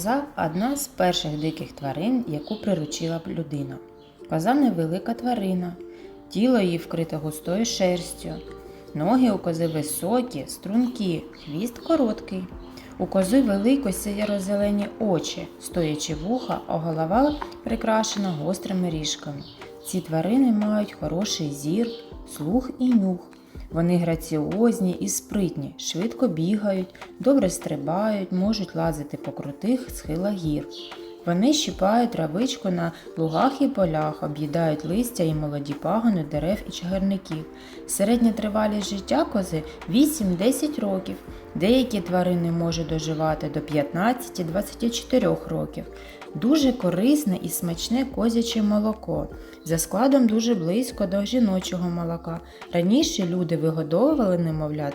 Коза одна з перших диких тварин, яку приручила б людина. Коза невелика тварина, тіло її вкрите густою шерстю. Ноги у кози високі, стрункі, хвіст короткий. У кози велико сіро-зелені очі, стоячі вуха, а голова прикрашена гострими ріжками. Ці тварини мають хороший зір, слух і нюх. Вони граціозні і спритні, швидко бігають, добре стрибають, можуть лазити по крутих схилах гір. Вони щипають травичку на лугах і полях, об'їдають листя і молоді пагони дерев і чагарників. Середня тривалість життя кози 8-10 років. Деякі тварини можуть доживати до 15-24 років. Дуже корисне і смачне козяче молоко. За складом дуже близько до жіночого молока. Раніше люди вигодовували немовлят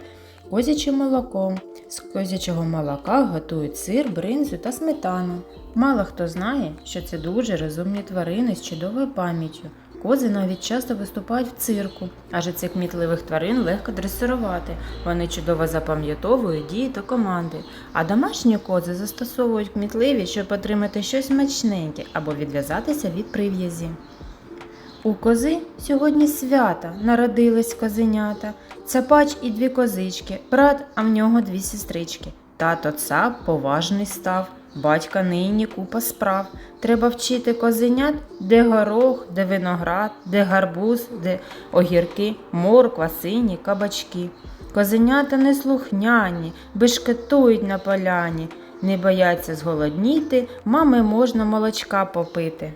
козячим молоком. З козячого молока готують сир, бринзу та сметану. Мало хто знає, що це дуже розумні тварини з чудовою пам'яттю. Кози навіть часто виступають в цирку, адже цих кмітливих тварин легко дресирувати. Вони чудово запам'ятовують дії та команди. А домашні кози застосовують кмітливість, щоб отримати щось смачненьке або відв'язатися від прив'язі. У кози сьогодні свята народились козенята. Цапач і дві козички, брат, а в нього дві сестрички. Тато цап поважний став, батька нині купа справ. Треба вчити козенят, де горох, де виноград, де гарбуз, де огірки, морква, сині, кабачки. Козенята неслухняні, бешкетують на поляні, не бояться зголодніти, мами можна молочка попити.